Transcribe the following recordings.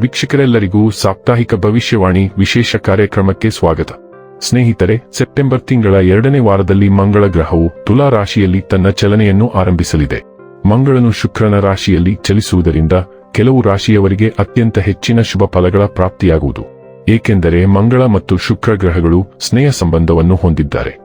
ವೀಕ್ಷಕರೆಲ್ಲರಿಗೂ ಸಾಪ್ತಾಹಿಕ ಭವಿಷ್ಯವಾಣಿ ವಿಶೇಷ ಕಾರ್ಯಕ್ರಮಕ್ಕೆ ಸ್ವಾಗತ. ಸ್ನೇಹಿತರೆ, ಸೆಪ್ಟೆಂಬರ್ ತಿಂಗಳ ಎರಡನೇ ವಾರದಲ್ಲಿ ಮಂಗಳ ಗ್ರಹವು ತುಲಾ ರಾಶಿಯಲ್ಲಿ ತನ್ನ ಚಲನೆಯನ್ನು ಆರಂಭಿಸಲಿದೆ. ಮಂಗಳನು ಶುಕ್ರನ ರಾಶಿಯಲ್ಲಿ ಚಲಿಸುವುದರಿಂದ ಕೆಲವು ರಾಶಿಯವರಿಗೆ ಅತ್ಯಂತ ಹೆಚ್ಚಿನ ಶುಭ ಫಲಗಳ ಪ್ರಾಪ್ತಿಯಾಗುವುದು. ಏಕೆಂದರೆ ಮಂಗಳ ಮತ್ತು ಶುಕ್ರ ಗ್ರಹಗಳು ಸ್ನೇಹ ಸಂಬಂಧವನ್ನು ಹೊಂದಿದ್ದಾರೆ.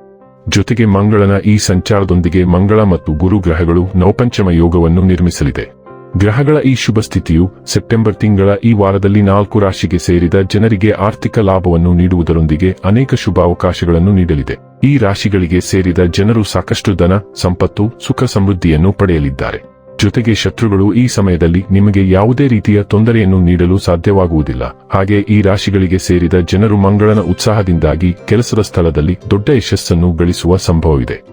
ಜೊತೆಗೆ ಮಂಗಳನ ಈ ಸಂಚಾರದೊಂದಿಗೆ ಮಂಗಳ ಮತ್ತು ಗುರು ಗ್ರಹಗಳು ನವಪಂಚಮ ಯೋಗವನ್ನು ನಿರ್ಮಿಸಲಿದೆ. ಗ್ರಹಗಳ ಈ ಶುಭ ಸ್ಥಿತಿಯು ಸೆಪ್ಟೆಂಬರ್ ತಿಂಗಳ ಈ ವಾರದಲ್ಲಿ ನಾಲ್ಕು ರಾಶಿಗೆ ಸೇರಿದ ಜನರಿಗೆ ಆರ್ಥಿಕ ಲಾಭವನ್ನು ನೀಡುವುದರೊಂದಿಗೆ ಅನೇಕ ಶುಭ ಅವಕಾಶಗಳನ್ನು ನೀಡಲಿದೆ. ಈ ರಾಶಿಗಳಿಗೆ ಸೇರಿದ ಜನರು ಸಾಕಷ್ಟು ಧನ, ಸಂಪತ್ತು, ಸುಖ ಸಮೃದ್ಧಿಯನ್ನು ಪಡೆಯಲಿದ್ದಾರೆ. ಜೊತೆಗೆ ಶತ್ರುಗಳು ಈ ಸಮಯದಲ್ಲಿ ನಿಮಗೆ ಯಾವುದೇ ರೀತಿಯ ತೊಂದರೆಯನ್ನು ನೀಡಲು ಸಾಧ್ಯವಾಗುವುದಿಲ್ಲ. ಹಾಗೆ ಈ ರಾಶಿಗಳಿಗೆ ಸೇರಿದ ಜನರು ಮಂಗಳನ ಉತ್ಸಾಹದಿಂದಾಗಿ ಕೆಲಸದ ಸ್ಥಳದಲ್ಲಿ ದೊಡ್ಡ ಯಶಸ್ಸನ್ನು ಗಳಿಸುವ ಸಂಭವವಿದೆ.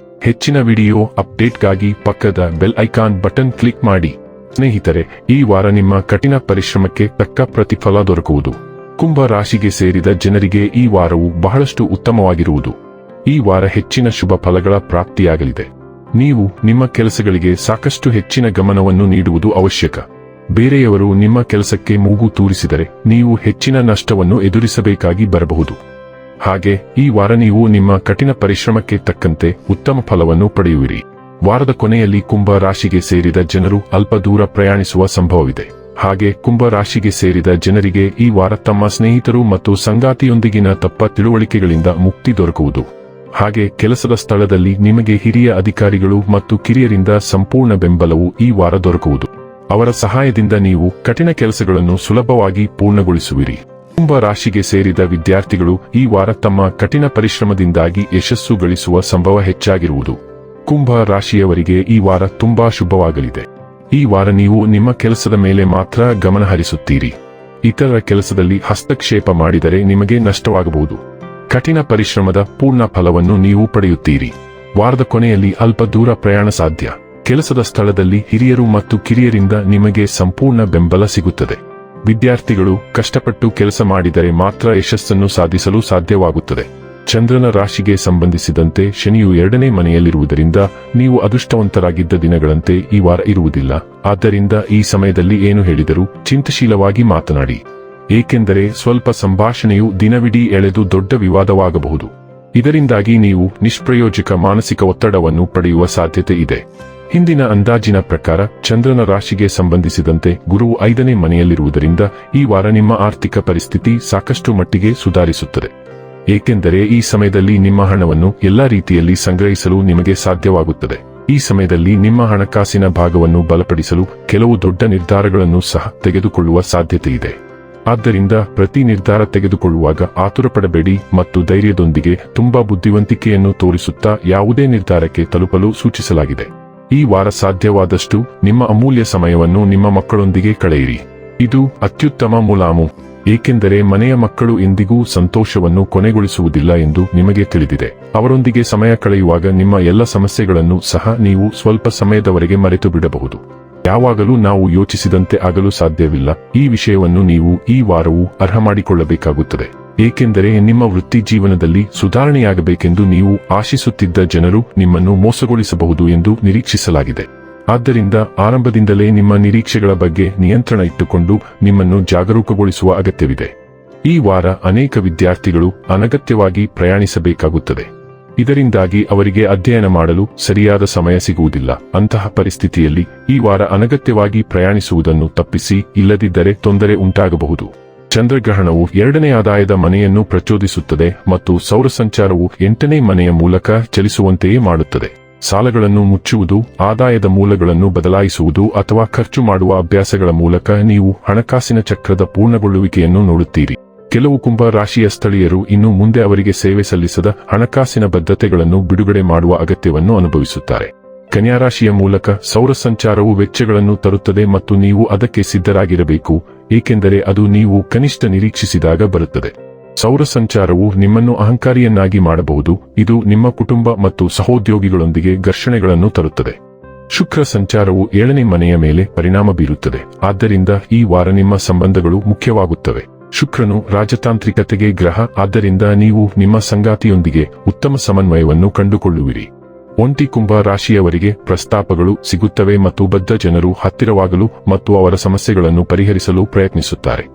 ಹೆಚ್ಚಿನ ವಿಡಿಯೋ ಅಪ್ಡೇಟ್ಗಾಗಿ ಪಕ್ಕದ ಬೆಲ್ ಐಕಾನ್ ಬಟನ್ ಕ್ಲಿಕ್ ಮಾಡಿ. ಸ್ನೇಹಿತರೆ, ಈ ವಾರ ನಿಮ್ಮ ಕಠಿಣ ಪರಿಶ್ರಮಕ್ಕೆ ತಕ್ಕ ಪ್ರತಿಫಲ ದೊರಕುವುದು. ಕುಂಭ ರಾಶಿಗೆ ಸೇರಿದ ಜನರಿಗೆ ಈ ವಾರವು ಬಹಳಷ್ಟು ಉತ್ತಮವಾಗಿರುವುದು. ಈ ವಾರ ಹೆಚ್ಚಿನ ಶುಭ ಫಲಗಳ ಪ್ರಾಪ್ತಿಯಾಗಲಿದೆ. ನೀವು ನಿಮ್ಮ ಕೆಲಸಗಳಿಗೆ ಸಾಕಷ್ಟು ಹೆಚ್ಚಿನ ಗಮನವನ್ನು ನೀಡುವುದು ಅವಶ್ಯಕ. ಬೇರೆಯವರು ನಿಮ್ಮ ಕೆಲಸಕ್ಕೆ ಮೂಗು ತೂರಿಸಿದರೆ ನೀವು ಹೆಚ್ಚಿನ ನಷ್ಟವನ್ನು ಎದುರಿಸಬೇಕಾಗಿ ಬರಬಹುದು. ಹಾಗೆ, ಈ ವಾರ ನೀವು ನಿಮ್ಮ ಕಠಿಣ ಪರಿಶ್ರಮಕ್ಕೆ ತಕ್ಕಂತೆ ಉತ್ತಮ ಫಲವನ್ನು ಪಡೆಯುವಿರಿ. ವಾರದ ಕೊನೆಯಲ್ಲಿ ಕುಂಭ ರಾಶಿಗೆ ಸೇರಿದ ಜನರು ಅಲ್ಪ ದೂರ ಪ್ರಯಾಣಿಸುವ ಸಂಭವವಿದೆ. ಹಾಗೆ, ಕುಂಭ ರಾಶಿಗೆ ಸೇರಿದ ಜನರಿಗೆ ಈ ವಾರ ತಮ್ಮ ಸ್ನೇಹಿತರು ಮತ್ತು ಸಂಗಾತಿಯೊಂದಿಗಿನ ತಪ್ಪ ತಿಳುವಳಿಕೆಗಳಿಂದ ಮುಕ್ತಿ ದೊರಕುವುದು. ಹಾಗೆ, ಕೆಲಸದ ಸ್ಥಳದಲ್ಲಿ ನಿಮಗೆ ಹಿರಿಯ ಅಧಿಕಾರಿಗಳು ಮತ್ತು ಕಿರಿಯರಿಂದ ಸಂಪೂರ್ಣ ಬೆಂಬಲವು ಈ ವಾರ ದೊರಕುವುದು. ಅವರ ಸಹಾಯದಿಂದ ನೀವು ಕಠಿಣ ಕೆಲಸಗಳನ್ನು ಸುಲಭವಾಗಿ ಪೂರ್ಣಗೊಳಿಸುವಿರಿ. ಕುಂಭ ರಾಶಿಗೆ ಸೇರಿದ ವಿದ್ಯಾರ್ಥಿಗಳು ಈ ವಾರ ತಮ್ಮ ಕಠಿಣ ಪರಿಶ್ರಮದಿಂದಾಗಿ ಯಶಸ್ಸು ಗಳಿಸುವ ಸಂಭವ ಹೆಚ್ಚಾಗಿರುವುದು. ಕುಂಭ ರಾಶಿಯವರಿಗೆ ಈ ವಾರ ತುಂಬಾ ಶುಭವಾಗಲಿದೆ. ಈ ವಾರ ನೀವು ನಿಮ್ಮ ಕೆಲಸದ ಮೇಲೆ ಮಾತ್ರ ಗಮನ ಹರಿಸುತ್ತೀರಿ. ಇತರರ ಕೆಲಸದಲ್ಲಿ ಹಸ್ತಕ್ಷೇಪ ಮಾಡಿದರೆ ನಿಮಗೆ ನಷ್ಟವಾಗಬಹುದು. ಕಠಿಣ ಪರಿಶ್ರಮದ ಪೂರ್ಣ ಫಲವನ್ನು ನೀವು ಪಡೆಯುತ್ತೀರಿ. ವಾರದ ಕೊನೆಯಲ್ಲಿ ಅಲ್ಪ ದೂರ ಪ್ರಯಾಣ ಸಾಧ್ಯ. ಕೆಲಸದ ಸ್ಥಳದಲ್ಲಿ ಹಿರಿಯರು ಮತ್ತು ಕಿರಿಯರಿಂದ ನಿಮಗೆ ಸಂಪೂರ್ಣ ಬೆಂಬಲ ಸಿಗುತ್ತದೆ. ವಿದ್ಯಾರ್ಥಿಗಳು ಕಷ್ಟಪಟ್ಟು ಕೆಲಸ ಮಾಡಿದರೆ ಮಾತ್ರ ಯಶಸ್ಸನ್ನು ಸಾಧಿಸಲು ಸಾಧ್ಯವಾಗುತ್ತದೆ. ಚಂದ್ರನ ರಾಶಿಗೆ ಸಂಬಂಧಿಸಿದಂತೆ ಶನಿಯು ಎರಡನೇ ಮನೆಯಲ್ಲಿರುವುದರಿಂದ ನೀವು ಅದೃಷ್ಟವಂತರಾಗಿದ್ದ ದಿನಗಳಂತೆ ಈ ವಾರ ಇರುವುದಿಲ್ಲ. ಆದ್ದರಿಂದ ಈ ಸಮಯದಲ್ಲಿ ಏನು ಹೇಳಿದರೂ ಚಿಂತಶೀಲವಾಗಿ ಮಾತನಾಡಿ. ಏಕೆಂದರೆ ಸ್ವಲ್ಪ ಸಂಭಾಷಣೆಯು ದಿನವಿಡೀ ಎಳೆದು ದೊಡ್ಡ ವಿವಾದವಾಗಬಹುದು. ಇದರಿಂದಾಗಿ ನೀವು ನಿಷ್ಪ್ರಯೋಜಕ ಮಾನಸಿಕ ಒತ್ತಡವನ್ನು ಪಡೆಯುವ ಸಾಧ್ಯತೆ ಇದೆ. ಹಿಂದಿನ ಅಂದಾಜಿನ ಪ್ರಕಾರ ಚಂದ್ರನ ರಾಶಿಗೆ ಸಂಬಂಧಿಸಿದಂತೆ ಗುರುವು ಐದನೇ ಮನೆಯಲ್ಲಿರುವುದರಿಂದ ಈ ವಾರ ನಿಮ್ಮ ಆರ್ಥಿಕ ಪರಿಸ್ಥಿತಿ ಸಾಕಷ್ಟು ಮಟ್ಟಿಗೆ ಸುಧಾರಿಸುತ್ತದೆ. ಏಕೆಂದರೆ ಈ ಸಮಯದಲ್ಲಿ ನಿಮ್ಮ ಹಣವನ್ನು ಎಲ್ಲಾ ರೀತಿಯಲ್ಲಿ ಸಂಗ್ರಹಿಸಲು ನಿಮಗೆ ಸಾಧ್ಯವಾಗುತ್ತದೆ. ಈ ಸಮಯದಲ್ಲಿ ನಿಮ್ಮ ಹಣಕಾಸಿನ ಭಾಗವನ್ನು ಬಲಪಡಿಸಲು ಕೆಲವು ದೊಡ್ಡ ನಿರ್ಧಾರಗಳನ್ನು ಸಹ ತೆಗೆದುಕೊಳ್ಳುವ ಸಾಧ್ಯತೆ ಇದೆ ಆದ್ದರಿಂದ ಪ್ರತಿ ನಿರ್ಧಾರ ತೆಗೆದುಕೊಳ್ಳುವಾಗ ಆತುರಪಡಬೇಡಿ ಮತ್ತು ಧೈರ್ಯದೊಂದಿಗೆ ತುಂಬಾ ಬುದ್ಧಿವಂತಿಕೆಯನ್ನು ತೋರಿಸುತ್ತಾ ಯಾವುದೇ ನಿರ್ಧಾರಕ್ಕೆ ತಲುಪಲು ಸೂಚಿಸಲಾಗಿದೆ. ಈ ವಾರ ಸಾಧ್ಯವಾದಷ್ಟು ನಿಮ್ಮ ಅಮೂಲ್ಯ ಸಮಯವನ್ನು ನಿಮ್ಮ ಮಕ್ಕಳೊಂದಿಗೆ ಕಳೆಯಿರಿ. ಇದು ಅತ್ಯುತ್ತಮ ಮುಲಾಮು, ಏಕೆಂದರೆ ಮನೆಯ ಮಕ್ಕಳು ಎಂದಿಗೂ ಸಂತೋಷವನ್ನು ಕೊನೆಗೊಳಿಸುವುದಿಲ್ಲ ಎಂದು ನಿಮಗೆ ತಿಳಿದಿದೆ. ಅವರೊಂದಿಗೆ ಸಮಯ ಕಳೆಯುವಾಗ ನಿಮ್ಮ ಎಲ್ಲ ಸಮಸ್ಯೆಗಳನ್ನು ಸಹ ನೀವು ಸ್ವಲ್ಪ ಸಮಯದವರೆಗೆ ಮರೆತು ಬಿಡಬಹುದು ಯಾವಾಗಲೂ ನಾವು ಯೋಚಿಸಿದಂತೆ ಆಗಲು ಸಾಧ್ಯವಿಲ್ಲ. ಈ ವಿಷಯವನ್ನು ನೀವು ಈ ವಾರವೂ ಅರ್ಹ ಮಾಡಿಕೊಳ್ಳಬೇಕಾಗುತ್ತದೆ ಏಕೆಂದರೆ ನಿಮ್ಮ ವೃತ್ತಿ ಜೀವನದಲ್ಲಿ ಸುಧಾರಣೆಯಾಗಬೇಕೆಂದು ನೀವು ಆಶಿಸುತ್ತಿದ್ದ ಜನರು ನಿಮ್ಮನ್ನು ಮೋಸಗೊಳಿಸಬಹುದು ಎಂದು ನಿರೀಕ್ಷಿಸಲಾಗಿದೆ. ಆದ್ದರಿಂದ ಆರಂಭದಿಂದಲೇ ನಿಮ್ಮ ನಿರೀಕ್ಷೆಗಳ ಬಗ್ಗೆ ನಿಯಂತ್ರಣ ಇಟ್ಟುಕೊಂಡು ನಿಮ್ಮನ್ನು ಜಾಗರೂಕಗೊಳಿಸುವ ಅಗತ್ಯವಿದೆ. ಈ ವಾರ ಅನೇಕ ವಿದ್ಯಾರ್ಥಿಗಳು ಅನಗತ್ಯವಾಗಿ ಪ್ರಯಾಣಿಸಬೇಕಾಗುತ್ತದೆ. ಇದರಿಂದಾಗಿ ಅವರಿಗೆ ಅಧ್ಯಯನ ಮಾಡಲು ಸರಿಯಾದ ಸಮಯ ಸಿಗುವುದಿಲ್ಲ. ಅಂತಹ ಪರಿಸ್ಥಿತಿಯಲ್ಲಿ ಈ ವಾರ ಅನಗತ್ಯವಾಗಿ ಪ್ರಯಾಣಿಸುವುದನ್ನು ತಪ್ಪಿಸಿ, ಇಲ್ಲದಿದ್ದರೆ ತೊಂದರೆ ಉಂಟಾಗಬಹುದು. ಚಂದ್ರಗ್ರಹಣವು ಎರಡನೇ ಆದಾಯದ ಮನೆಯನ್ನು ಪ್ರಚೋದಿಸುತ್ತದೆ ಮತ್ತು ಸೌರ ಸಂಚಾರವು ಎಂಟನೇ ಮನೆಯ ಮೂಲಕ ಚಲಿಸುವಂತೆಯೇ ಮಾಡುತ್ತದೆ. ಸಾಲಗಳನ್ನು ಮುಚ್ಚುವುದು, ಆದಾಯದ ಮೂಲಗಳನ್ನು ಬದಲಾಯಿಸುವುದು ಅಥವಾ ಖರ್ಚು ಮಾಡುವ ಅಭ್ಯಾಸಗಳ ಮೂಲಕ ನೀವು ಹಣಕಾಸಿನ ಚಕ್ರದ ಪೂರ್ಣಗೊಳ್ಳುವಿಕೆಯನ್ನು ನೋಡುತ್ತೀರಿ. ಕೆಲವು ಕುಂಭ ರಾಶಿಯ ಸ್ಥಳೀಯರು ಇನ್ನು ಮುಂದೆ ಅವರಿಗೆ ಸೇವೆ ಸಲ್ಲಿಸದ ಹಣಕಾಸಿನ ಬದ್ಧತೆಗಳನ್ನು ಬಿಡುಗಡೆ ಮಾಡುವ ಅಗತ್ಯವನ್ನು ಅನುಭವಿಸುತ್ತಾರೆ. ಕನ್ಯಾ ರಾಶಿಯ ಮೂಲಕ ಸೌರ ಸಂಚಾರವು ವೆಚ್ಚಗಳನ್ನು ತರುತ್ತದೆ ಮತ್ತು ನೀವು ಅದಕ್ಕೆ ಸಿದ್ಧರಾಗಿರಬೇಕು. ಏಕೆಂದರೆ ಅದು ನೀವು ಕನಿಷ್ಠ ನಿರೀಕ್ಷಿಸಿದಾಗ ಬರುತ್ತದೆ. ಸೌರ ಸಂಚಾರವು ನಿಮ್ಮನ್ನು ಅಹಂಕಾರಿಯನ್ನಾಗಿ ಮಾಡಬಹುದು, ಇದು ನಿಮ್ಮ ಕುಟುಂಬ ಮತ್ತು ಸಹೋದ್ಯೋಗಿಗಳೊಂದಿಗೆ ಘರ್ಷಣೆಗಳನ್ನು ತರುತ್ತದೆ. ಶುಕ್ರ ಸಂಚಾರವು ಏಳನೇ ಮನೆಯ ಮೇಲೆ ಪರಿಣಾಮ ಬೀರುತ್ತದೆ, ಆದ್ದರಿಂದ ಈ ವಾರ ನಿಮ್ಮ ಸಂಬಂಧಗಳು ಮುಖ್ಯವಾಗುತ್ತವೆ. ಶುಕ್ರನು ರಾಜತಾಂತ್ರಿಕತೆಗೆ ಗ್ರಹ, ಆದ್ದರಿಂದ ನೀವು ನಿಮ್ಮ ಸಂಗಾತಿಯೊಂದಿಗೆ ಉತ್ತಮ ಸಮನ್ವಯವನ್ನು ಕಂಡುಕೊಳ್ಳುವಿರಿ. ಒಂಟಿ ಕುಂಭ ರಾಶಿಯವರಿಗೆ ಪ್ರಸ್ತಾಪಗಳು ಸಿಗುತ್ತವೆ ಮತ್ತು ಬದ್ಧ ಜನರು ಹತ್ತಿರವಾಗಲು ಮತ್ತು ಅವರ ಸಮಸ್ಯೆಗಳನ್ನು ಪರಿಹರಿಸಲು ಪ್ರಯತ್ನಿಸುತ್ತಾರೆ.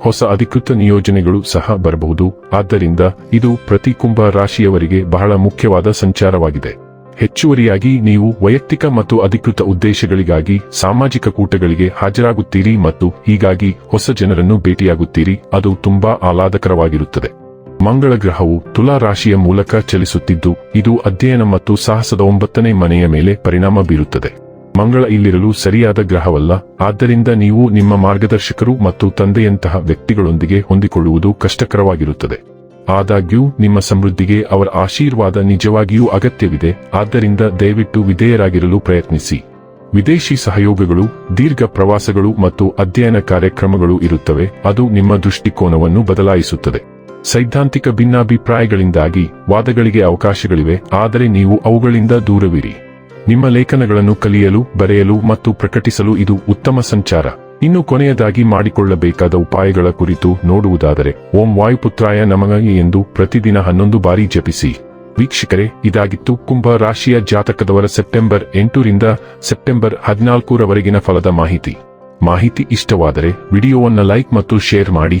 ಹೊಸ ಅಧಿಕೃತ ನಿಯೋಜನೆಗಳು ಸಹ ಬರಬಹುದು. ಆದ್ದರಿಂದ ಇದು ಪ್ರತಿ ಕುಂಭ ರಾಶಿಯವರಿಗೆ ಬಹಳ ಮುಖ್ಯವಾದ ಸಂಚಾರವಾಗಿದೆ. ಹೆಚ್ಚುವರಿಯಾಗಿ ನೀವು ವೈಯಕ್ತಿಕ ಮತ್ತು ಅಧಿಕೃತ ಉದ್ದೇಶಗಳಿಗಾಗಿ ಸಾಮಾಜಿಕ ಕೂಟಗಳಿಗೆ ಹಾಜರಾಗುತ್ತೀರಿ ಮತ್ತು ಹೀಗಾಗಿ ಹೊಸ ಜನರನ್ನು ಭೇಟಿಯಾಗುತ್ತೀರಿ. ಅದು ತುಂಬಾ ಆಹ್ಲಾದಕರವಾಗಿರುತ್ತದೆ. ಮಂಗಳ ಗ್ರಹವು ತುಲಾ ರಾಶಿಯ ಮೂಲಕ ಚಲಿಸುತ್ತಿದ್ದು, ಇದು ಅಧ್ಯಯನ ಮತ್ತು ಸಾಹಸದ ಒಂಬತ್ತನೇ ಮನೆಯ ಮೇಲೆ ಪರಿಣಾಮ ಬೀರುತ್ತದೆ. ಮಂಗಳ ಇಲ್ಲಿರಲು ಸರಿಯಾದ ಗ್ರಹವಲ್ಲ, ಆದ್ದರಿಂದ ನೀವು ನಿಮ್ಮ ಮಾರ್ಗದರ್ಶಕರು ಮತ್ತು ತಂದೆಯಂತಹ ವ್ಯಕ್ತಿಗಳೊಂದಿಗೆ ಹೊಂದಿಕೊಳ್ಳುವುದು ಕಷ್ಟಕರವಾಗಿರುತ್ತದೆ. ಆದಾಗ್ಯೂ, ನಿಮ್ಮ ಸಮೃದ್ಧಿಗೆ ಅವರ ಆಶೀರ್ವಾದ ನಿಜವಾಗಿಯೂ ಅಗತ್ಯವಿದೆ, ಆದ್ದರಿಂದ ದಯವಿಟ್ಟು ವಿಧೇಯರಾಗಿರಲು ಪ್ರಯತ್ನಿಸಿ. ವಿದೇಶಿ ಸಹಯೋಗಗಳು, ದೀರ್ಘ ಪ್ರವಾಸಗಳು ಮತ್ತು ಅಧ್ಯಯನ ಕಾರ್ಯಕ್ರಮಗಳು ಇರುತ್ತವೆ, ಅದು ನಿಮ್ಮ ದೃಷ್ಟಿಕೋನವನ್ನು ಬದಲಾಯಿಸುತ್ತದೆ. ಸೈದ್ಧಾಂತಿಕ ಭಿನ್ನಾಭಿಪ್ರಾಯಗಳಿಂದಾಗಿ ವಾದಗಳಿಗೆ ಅವಕಾಶಗಳಿವೆ, ಆದರೆ ನೀವು ಅವುಗಳಿಂದ ದೂರವಿರಿ. ನಿಮ್ಮ ಲೇಖನಗಳನ್ನು ಕಲಿಯಲು, ಬರೆಯಲು ಮತ್ತು ಪ್ರಕಟಿಸಲು ಇದು ಉತ್ತಮ ಸಂಚಾರ. ಇನ್ನು ಕೊನೆಯದಾಗಿ ಮಾಡಿಕೊಳ್ಳಬೇಕಾದ ಉಪಾಯಗಳ ಕುರಿತು ನೋಡುವುದಾದರೆ, ಓಂ ವಾಯುಪುತ್ರಾಯ ನಮಗಾಗಿ ಎಂದು ಪ್ರತಿದಿನ ಹನ್ನೊಂದು ಬಾರಿ ಜಪಿಸಿ. ವೀಕ್ಷಕರೇ, ಇದಾಗಿತ್ತು ಕುಂಭ ರಾಶಿಯ ಜಾತಕದವರ ಸೆಪ್ಟೆಂಬರ್ ಎಂಟರಿಂದ ಸೆಪ್ಟೆಂಬರ್ ಹದಿನಾಲ್ಕರವರೆಗಿನ ಫಲದ ಮಾಹಿತಿ. ಮಾಹಿತಿ ಇಷ್ಟವಾದರೆ ವಿಡಿಯೋವನ್ನು ಲೈಕ್ ಮತ್ತು ಶೇರ್ ಮಾಡಿ.